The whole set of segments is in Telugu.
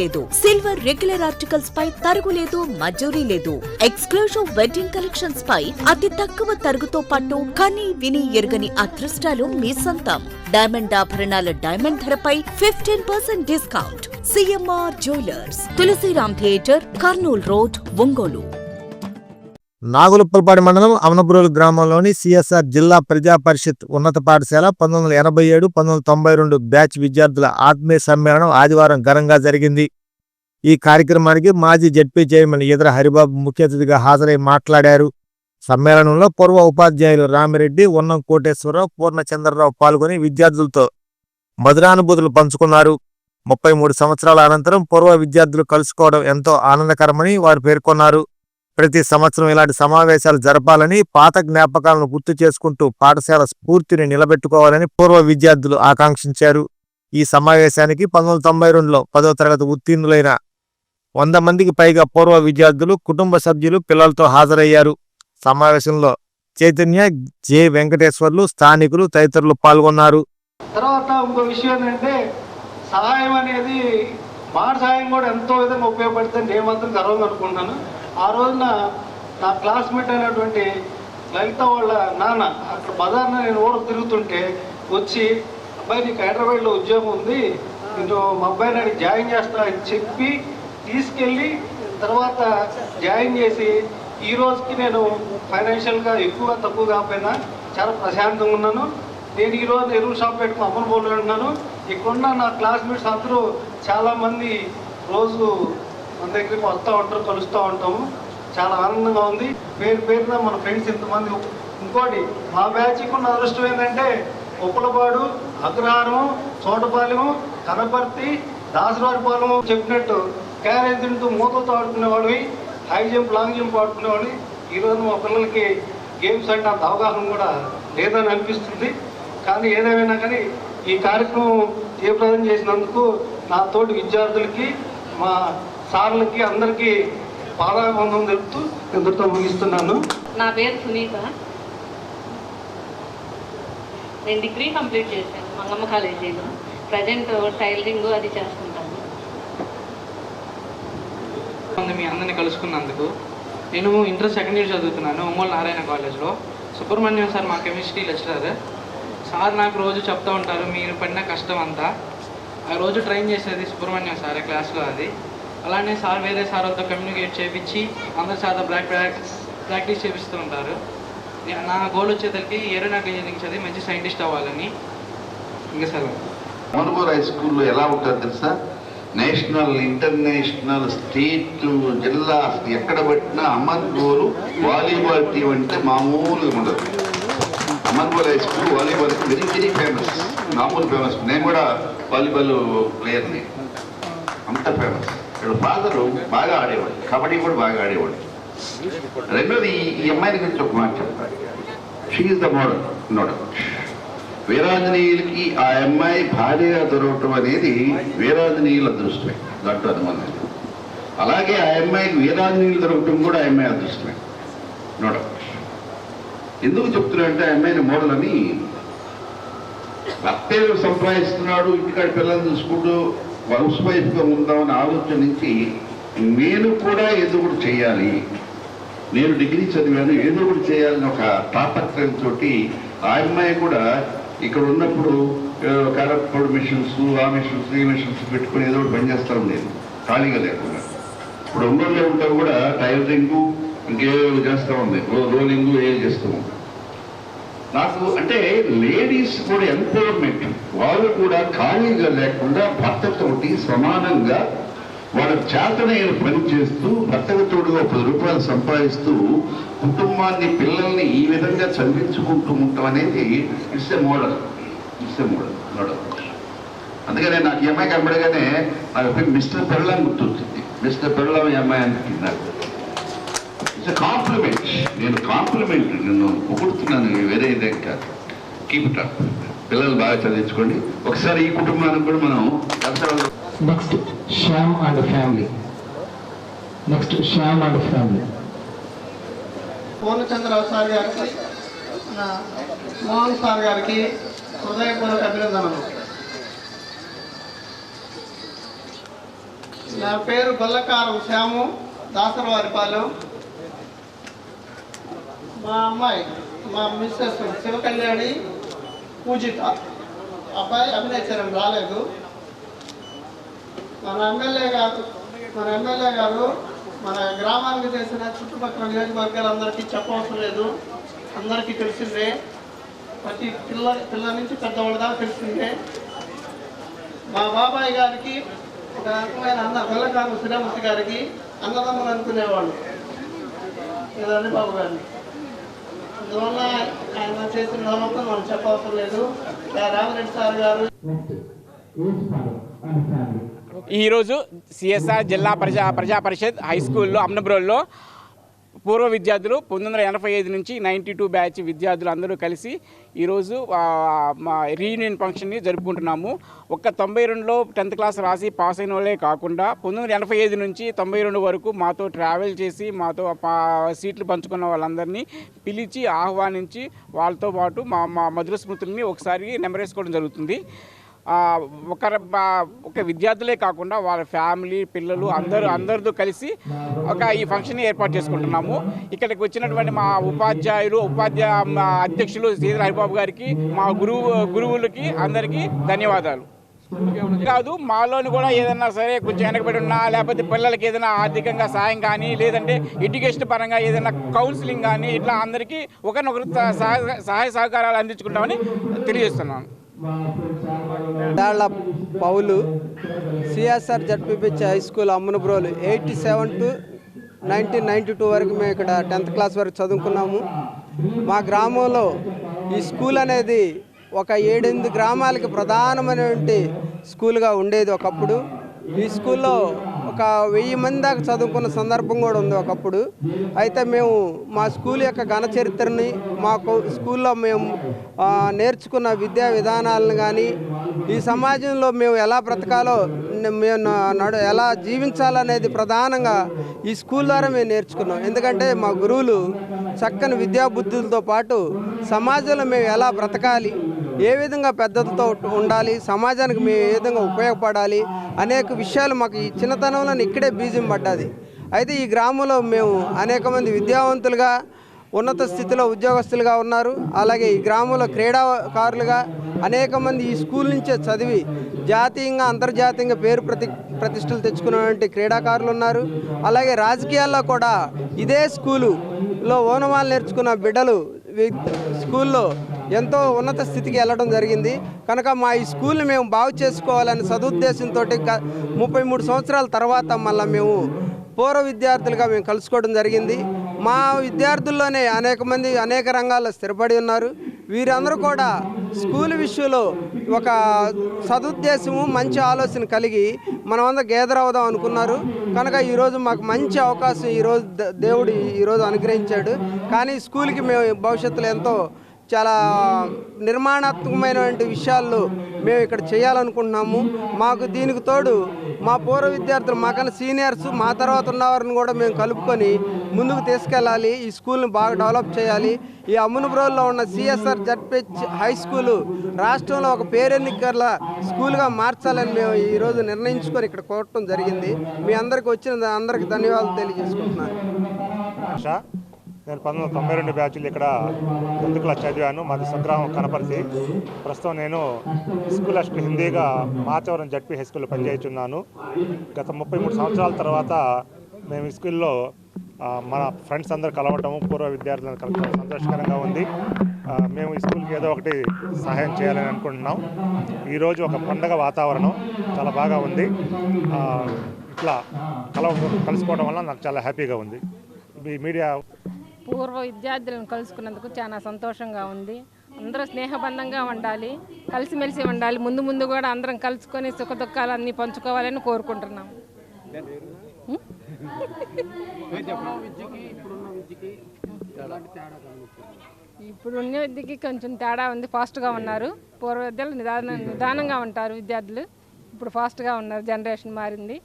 లేదు. సిల్వర్ రెగ్యులర్ ఆర్టికల్స్ పై తరుగు లేదు మజూరీ లేదు. ఎక్స్క్లూజివ్ వెడ్డింగ్ కలెక్షన్స్ పై అతి తక్కువ తరుగుతో పాటు కని విని ఎరుగని అదృష్టాలు మీ సొంతం. డైమండ్ ఆభరణాల డైమండ్ ధరపై fifteen percent discount CMR jewellers Tulasiram theatre Kurnool road Ongole Nagulapalpadi మండలం అమనపురోలు గ్రామంలోని సిఎస్ఆర్ జిల్లా ప్రజా పరిషత్ ఉన్నత పాఠశాల పంతొమ్మిది వందల ఎనభై ఏడు పంతొమ్మిది తొంభై రెండు బ్యాచ్ విద్యార్థుల ఆత్మీయ సమ్మేళనం ఆదివారం ఘనంగా జరిగింది. ఈ కార్యక్రమానికి మాజీ జడ్పీ చైర్మన్ ఈదర హరిబాబు ముఖ్య అతిథిగా హాజరై మాట్లాడారు. సమ్మేళనంలో పూర్వ ఉపాధ్యాయులు రామిరెడ్డి ఉన్నం కోటేశ్వరరావు పూర్ణచంద్రరావు పాల్గొని విద్యార్థులతో మధురానుభూతులు పంచుకున్నారు. ముప్పై మూడు సంవత్సరాల అనంతరం పూర్వ విద్యార్థులు కలుసుకోవడం ఎంతో ఆనందకరమని వారు పేర్కొన్నారు. ప్రతి సంవత్సరం ఇలాంటి సమావేశాలు జరపాలని పాత జ్ఞాపకాలను గుర్తు చేసుకుంటూ పాఠశాల స్ఫూర్తిని నిలబెట్టుకోవాలని పూర్వ విద్యార్థులు ఆకాంక్షించారు. ఈ సమావేశానికి పంతొమ్మిది తొంభై రెండులో పదో తరగతి ఉత్తీర్ణులైన వంద మందికి పైగా పూర్వ విద్యార్థులు కుటుంబ సభ్యులు పిల్లలతో హాజరయ్యారు. సమావేశంలో చైతన్య జె. వెంకటేశ్వర్లు స్థానికులు తదితరులు పాల్గొన్నారు. తర్వాత ఇంకో విషయం ఏంటంటే సహాయం అనేది మాట సహాయం కూడా ఎంతో విధంగా ఉపయోగపడుతుంది ఏమాత్రం గర్వంగా అనుకుంటున్నాను. ఆ రోజున నా క్లాస్మేట్ అయినటువంటి లలిత వాళ్ళ నాన్న అక్కడ బజార్న నేను ఊరకు తిరుగుతుంటే వచ్చి అబ్బాయి నీకు హైదరాబాద్లో ఉద్యోగం ఉంది నేను మా అబ్బాయిని అడిగి జాయిన్ చేస్తా అని చెప్పి తీసుకెళ్ళి తర్వాత జాయిన్ చేసి ఈ రోజుకి నేను ఫైనాన్షియల్గా ఎక్కువగా తక్కువ కాకపోయినా చాలా ప్రశాంతంగా ఉన్నాను. నేను ఈ రోజు ఎరువు షాప్ పెట్టుకుని అమ్మను బోర్డు ఉన్నాను ఇక్కడున్న నా క్లాస్మేట్స్ అందరూ చాలామంది రోజు అందరికీ దగ్గరికి వస్తూ ఉంటారు కలుస్తూ ఉంటాము. చాలా ఆనందంగా ఉంది. పేరు పేరున మన ఫ్రెండ్స్ ఇంతమంది. ఇంకోటి మా బ్యాచ్కి ఉన్న అదృష్టం ఏంటంటే ఉప్పలపాడు అగ్రహారం చోటపాలెము కనపర్తి దాసరాజపాలెము చెప్పినట్టు క్యారేజ్ తింటూ మూతలతో ఆడుకునేవాడివి హై జంప్ లాంగ్ జంప్ ఆడుకునేవాడివి. ఈరోజు మా పిల్లలకి గేమ్స్ అంటే అంత అవగాహన కూడా లేదని అనిపిస్తుంది. కానీ ఏదేమైనా కానీ ఈ కార్యక్రమం తీవ్రం చేసినందుకు నా తోటి విద్యార్థులకి మా సార్లకి అందరికీ పాదాబంధం తెలుపుతూ ఇంతటితో ముగిస్తున్నాను. నా పేరు సునీత. నేను డిగ్రీ కంప్లీట్ చేశాను మంగమ్మ కాలేజీలో. ప్రజెంట్ టైలరింగ్ అది చేస్తుంటాను. మీ అందరిని కలుసుకున్నందుకు. నేను ఇంటర్ సెకండ్ ఇయర్ చదువుతున్నాను ఒంగోలు నారాయణ కాలేజ్లో. సుబ్రహ్మణ్యం సార్ మా కెమిస్ట్రీ లెక్చరర్. సార్ నాకు రోజు చెప్తూ ఉంటారు మీరు పడిన కష్టం అంతా. ఆ రోజు ట్రైన్ చేసేది సుబ్రహ్మణ్యం సార్ క్లాస్లో అది. అలానే సార్ వేరే సార్ వద్ద కమ్యూనికేట్ చేపించి అందరి చేత బ్లాక్ ప్రాక్టీస్ ప్రాక్టీస్ చేపిస్తూ ఉంటారు. నా గోల్ వచ్చేసరికి ఏరోనాటిక్ ఇంజనీరింగ్ చదివి మంచి సైంటిస్ట్ అవ్వాలని. ఇంకా సార్ మనుగూరు హై స్కూల్లో ఎలా ఉంటారు తెలుసా? నేషనల్ ఇంటర్నేషనల్ స్టేట్ జిల్లా ఎక్కడ పట్టినా అమన్గోలు వాలీబాల్ టీం అంటే మామూలుగా ఉండదు. Amangol high school volleyball very very famous మామూలు ఫేమస్ నేను కూడా వాలీబాల్ ప్లేయర్ని అంత ఫేమస్ ఇక్కడ ఫాదరు బాగా ఆడేవాడు. కబడ్డీ కూడా బాగా ఆడేవాడు. రెండోది ఈ- అమ్మాయిని గురించి ఒక మాట చెప్తాను షీఈ్ ద మోడల్ నోడల్ వీరాంజనేయులకి ఆ అమ్మాయి భార్యగా దొరకటం అనేది వీరాంజనేయుల అదృష్టమే. దాంట్లో అనుమానం అలాగే ఆ అమ్మాయికి వీరాంజనేయులు దొరకటం కూడా ఆ అమ్మాయి అదృష్టమే. నోడ ఎందుకు చెప్తున్నాడంటే ఆ అమ్మాయిని మోడల్ అని భర్తే సంపాదిస్తున్నాడు ఇంటికాడ పిల్లల్ని చూసుకుంటూ హౌస్ వైఫ్గా ఉందామని ఆలోచన నుంచి నేను కూడా ఏదో ఒకటి చేయాలి. నేను డిగ్రీ చదివాను ఏదో ఒకటి చేయాలని ఒక తాపత్రయంతో ఆ అమ్మాయి కూడా ఇక్కడ ఉన్నప్పుడు కరెక్ట్ మిషన్స్ ఆ మిషన్స్ ఈ మిషన్స్ పెట్టుకుని ఏదో ఒకటి పనిచేస్తాను ఉండేది ఖాళీగా లేకుండా. ఇప్పుడు ఒంగోలులో ఉంటా కూడా టైలరింగ్ ఇంకేదో చేస్తూ ఉంది రోలింగ్ ఏ చేస్తూ. ఉంటాను నాకు అంటే లేడీస్ కూడా ఎంపవర్మెంట్ వాళ్ళు కూడా ఖాళీగా లేకుండా భర్తతోటి సమానంగా వాళ్ళ చేతనైన పని చేస్తూ భర్తకు తోడుగా పది రూపాయలు సంపాదిస్తూ కుటుంబాన్ని పిల్లల్ని ఈ విధంగా చదివించుకుంటూ ఉంటాం అనేది it's a model it's a model model అందుకనే నాకు ఈ అమ్మాయి కనబడగానే నాకు మిస్టర్ పెళ్ళం గుర్తొచ్చింది. మిస్టర్ పెళ్ళం ఈ అమ్మాయి అని నాకు ఇట్స్ కాంప్లిమెంట్ నేను కాంప్లిమెంట్ నిన్ను పొగుడుతున్నాను నేను వేరే ఇదేం కాదు. కీప్ ఇట్ అప్ పిల్లలు బాగా చదివించుకోండి. ఒకసారి ఈ కుటుంబానికి కూడా మనం next Shyam and family next Shyam and family Purnachandrarao sir గారికి మోహన్ సార్ గారికి హృదయపూర్వక అభినందనలు. నా పేరు గొల్లకారం శ్యాము దాసరవారిపాలెం. మా అమ్మాయి మా మిస్సెస్ శివకళ్యాణి పూజిత. అబ్బాయి అభినయచరం రాలేదు. మన ఎమ్మెల్యే గారు మన ఎమ్మెల్యే గారు మన గ్రామానికి చేసిన చుట్టుపక్కల నియోజకవర్గాలందరికీ చెప్పవసరం లేదు. అందరికీ తెలిసిందే. ప్రతి పిల్ల పిల్ల నుంచి పెద్దవాళ్ళ దాకా తెలిసిందే. మా బాబాయ్ గారికి ఒక రకమైన అన్న పిల్లకారు శ్రీరామూర్తి గారికి అన్నదమ్ములు అనుకునేవాళ్ళు. ఇదని బాబు గారిని. అందువల్ల ఆయన చేసిన డెవలప్మెంట్ మనం చెప్పవసరం లేదు. రామరెడ్డి సార్ గారు ఈరోజు సిఎస్ఆర్ జిల్లా ప్రజా ప్రజా పరిషత్ హై స్కూల్లో అమ్నబ్రోల్లో పూర్వ విద్యార్థులు పంతొమ్మిది వందల ఎనభై ఐదు నుంచి నైంటీ టూ బ్యాచ్ విద్యార్థులు అందరూ కలిసి ఈరోజు మా రీయూనియన్ ఫంక్షన్ని జరుపుకుంటున్నాము. ఒక్క తొంభై రెండులో టెన్త్ క్లాస్ రాసి పాస్ అయిన వాళ్ళే కాకుండా పంతొమ్మిది ఎనభై ఐదు నుంచి తొంభై రెండు వరకు మాతో ట్రావెల్ చేసి మాతో పా- సీట్లు పంచుకున్న వాళ్ళందరినీ పిలిచి ఆహ్వానించి వాళ్ళతో పాటు మా మా మధుర స్మృతుల్ని ఒకసారి నెమరేసుకోవడం జరుగుతుంది. ఒక ఒక విద్యార్థులే కాకుండా వాళ్ళ ఫ్యామిలీ పిల్లలు అందరూ అందరితో కలిసి ఒక ఈ ఫంక్షన్ ఏర్పాటు చేసుకుంటున్నాము. ఇక్కడికి వచ్చినటువంటి మా ఉపాధ్యాయులు ఉపాధ్యాయ మా అధ్యక్షులు శ్రీధర్ హరిబాబు గారికి మా గురువు గురువులకి అందరికీ ధన్యవాదాలు. కాదు మాలోని కూడా ఏదన్నా సరే కొంచెం వెనకబడి ఉన్నా లేకపోతే పిల్లలకి ఏదైనా ఆర్థికంగా సాయం కానీ లేదంటే ఎడ్యుకేషన్ పరంగా ఏదైనా కౌన్సిలింగ్ కానీ ఇట్లా అందరికీ ఒకరినొకరు సహాయ సహాయ సహకారాలు అందించుకుంటామని తెలియజేస్తున్నాను. Dalla Paulu CSR ZPH high school Ammanabrolu eighty seven to nineteen ninety two వరకు మేము ఇక్కడ టెన్త్ క్లాస్ వరకు చదువుకున్నాము. మా గ్రామంలో ఈ స్కూల్ అనేది ఒక ఏడెనిమిది గ్రామాలకి ప్రధానమైనటువంటి స్కూల్గా ఉండేది ఒకప్పుడు. ఈ స్కూల్లో ఒక వెయ్యి మంది దాకా చదువుకున్న సందర్భం కూడా ఉంది ఒకప్పుడు. అయితే మేము మా స్కూల్ యొక్క ఘన చరిత్రని మా స్కూల్లో మేము నేర్చుకున్న విద్యా విధానాలను కానీ ఈ సమాజంలో మేము ఎలా బ్రతకాలో మేము నడు ఎలా జీవించాలనేది ప్రధానంగా ఈ స్కూల్ ద్వారా మేము నేర్చుకున్నాం. ఎందుకంటే మా గురువులు చక్కని విద్యా బుద్ధులతో పాటు సమాజంలో మేము ఎలా బ్రతకాలి ఏ విధంగా పెద్దలతో ఉండాలి సమాజానికి మేము ఏ విధంగా ఉపయోగపడాలి అనేక విషయాలు మాకు ఈ చిన్నతనంలో ఇక్కడే బీజం పడ్డది. అయితే ఈ గ్రామంలో మేము అనేక మంది విద్యావంతులుగా ఉన్నత స్థితిలో ఉద్యోగస్తులుగా ఉన్నారు. అలాగే ఈ గ్రామంలో క్రీడాకారులుగా అనేక మంది ఈ స్కూల్ నుంచే చదివి జాతీయంగా అంతర్జాతీయంగా పేరు ప్రతి ప్రతిష్టలు తెచ్చుకున్నటువంటి క్రీడాకారులు ఉన్నారు. అలాగే రాజకీయాల్లో కూడా ఇదే స్కూలులో ఓనమాలు నేర్చుకున్న బిడ్డలు వి- స్కూల్లో ఎంతో ఉన్నత స్థితికి వెళ్ళడం జరిగింది. కనుక మా ఈ స్కూల్ని మేము బాగు చేసుకోవాలని సదుద్దేశంతో ముప్పై మూడు సంవత్సరాల తర్వాత మళ్ళీ మేము పూర్వ విద్యార్థులుగా మేము కలుసుకోవడం జరిగింది. మా విద్యార్థుల్లోనే అనేక మంది అనేక రంగాల్లో స్థిరపడి ఉన్నారు. వీరందరూ కూడా స్కూల్ విషయంలో ఒక సదుద్దేశము మంచి ఆలోచన కలిగి మనమందరం గేదర్ అవుదాం అనుకున్నారు. కనుక ఈరోజు మాకు మంచి అవకాశం ఈరోజు ద- దేవుడు ఈరోజు అనుగ్రహించాడు. కానీ స్కూల్కి మేము భవిష్యత్తులో ఎంతో చాలా నిర్మాణాత్మకమైనటువంటి విషయాల్లో మేము ఇక్కడ చేయాలనుకుంటున్నాము. మాకు దీనికి తోడు మా పూర్వ విద్యార్థులు మాకన్నా సీనియర్స్ మా తర్వాత ఉన్నవారిని కూడా మేము కలుపుకొని ముందుకు తీసుకెళ్ళాలి. ఈ స్కూల్ని బాగా డెవలప్ చేయాలి. ఈ అమ్మునుబ్రోల్లో ఉన్న సిఎస్ఆర్ జడ్పిహెచ్ హై స్కూలు రాష్ట్రంలో ఒక పేరెన్నికల స్కూల్గా మార్చాలని మేము ఈరోజు నిర్ణయించుకొని ఇక్కడ కోరటం జరిగింది. మీ అందరికి వచ్చిన అందరికి ధన్యవాదాలు తెలియజేసుకుంటున్నాను. నేను పంతొమ్మిది వందల తొంభై రెండు బ్యాచ్లు ఇక్కడ టెన్త్ చదివాను? మాది స్వగ్రామం కనపరిచి ప్రస్తుతం నేను స్కూల్ అసిస్టెంట్ హిందీగా మాచవరం జడ్పీ హై స్కూల్లో పనిచేస్తున్నాను. గత ముప్పై మూడు సంవత్సరాల తర్వాత మేము ఈ స్కూల్లో మన ఫ్రెండ్స్ అందరు కలవటము పూర్వ విద్యార్థులను కలవటం సంతోషకరంగా ఉంది. మేము ఈ స్కూల్కి ఏదో ఒకటి సహాయం చేయాలని అనుకుంటున్నాం. ఈరోజు ఒక పండగ వాతావరణం చాలా బాగా ఉంది. ఇట్లా కలవ కలుసుకోవడం వల్ల నాకు చాలా హ్యాపీగా ఉంది. మీ మీడియా పూర్వ విద్యార్థులను కలుసుకున్నందుకు చాలా సంతోషంగా ఉంది. అందరూ స్నేహబంధంగా ఉండాలి కలిసిమెలిసి ఉండాలి. ముందు ముందు కూడా అందరం కలుసుకొని సుఖ దుఃఖాలు అన్నీ పంచుకోవాలని కోరుకుంటున్నాం. ఇప్పుడు ఉన్న విద్యకి కొంచెం తేడా ఉంది. ఫాస్ట్గా ఉన్నారు. పూర్వ విద్యలు నిదాన నిదానంగా ఉంటారు విద్యార్థులు. ఇప్పుడు ఫాస్ట్గా ఉన్నారు. జనరేషన్ మారింది.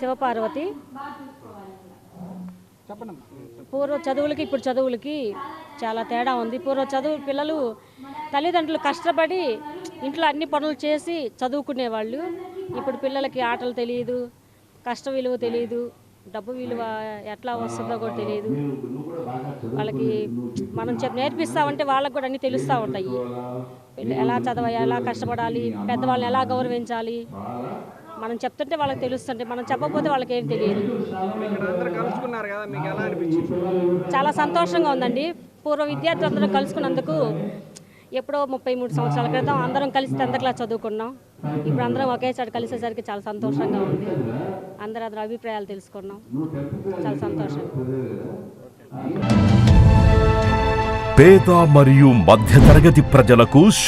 శివపార్వతి. పూర్వ చదువులకి ఇప్పుడు చదువులకి చాలా తేడా ఉంది. పూర్వ చదువు పిల్లలు తల్లిదండ్రులు కష్టపడి ఇంట్లో అన్ని పనులు చేసి చదువుకునేవాళ్ళు. ఇప్పుడు పిల్లలకి ఆటలు తెలియదు కష్ట విలువ తెలియదు డబ్బు విలువ ఎట్లా వస్తుందో కూడా తెలియదు. వాళ్ళకి మనం చెప్పి నేర్పిస్తామంటే వాళ్ళకి కూడా అన్నీ తెలుస్తూ ఉంటాయి. ఎలా చదవాలి ఎలా కష్టపడాలి పెద్దవాళ్ళని ఎలా గౌరవించాలి? మనం చెప్తుంటే వాళ్ళకి తెలుస్తుంటే మనం చెప్పకపోతే వాళ్ళకి ఏం తెలియదు కలుసుకున్నారు కదా మీకు ఎలా అనిపించింది? చాలా సంతోషంగా ఉందండి. పూర్వ విద్యార్థులు అందరం కలుసుకున్నందుకు ఎప్పుడో ముప్పై మూడు సంవత్సరాల క్రితం అందరం కలిసి టెన్త్ క్లాస్ చదువుకున్నాం. ఇప్పుడు అందరం ఒకేసారి కలిసేసరికి చాలా సంతోషంగా ఉంది. అందరి అందరి అభిప్రాయాలు తెలుసుకున్నాం. చాలా సంతోషం. పేద మరియు మధ్యతరగతి ప్రజలకు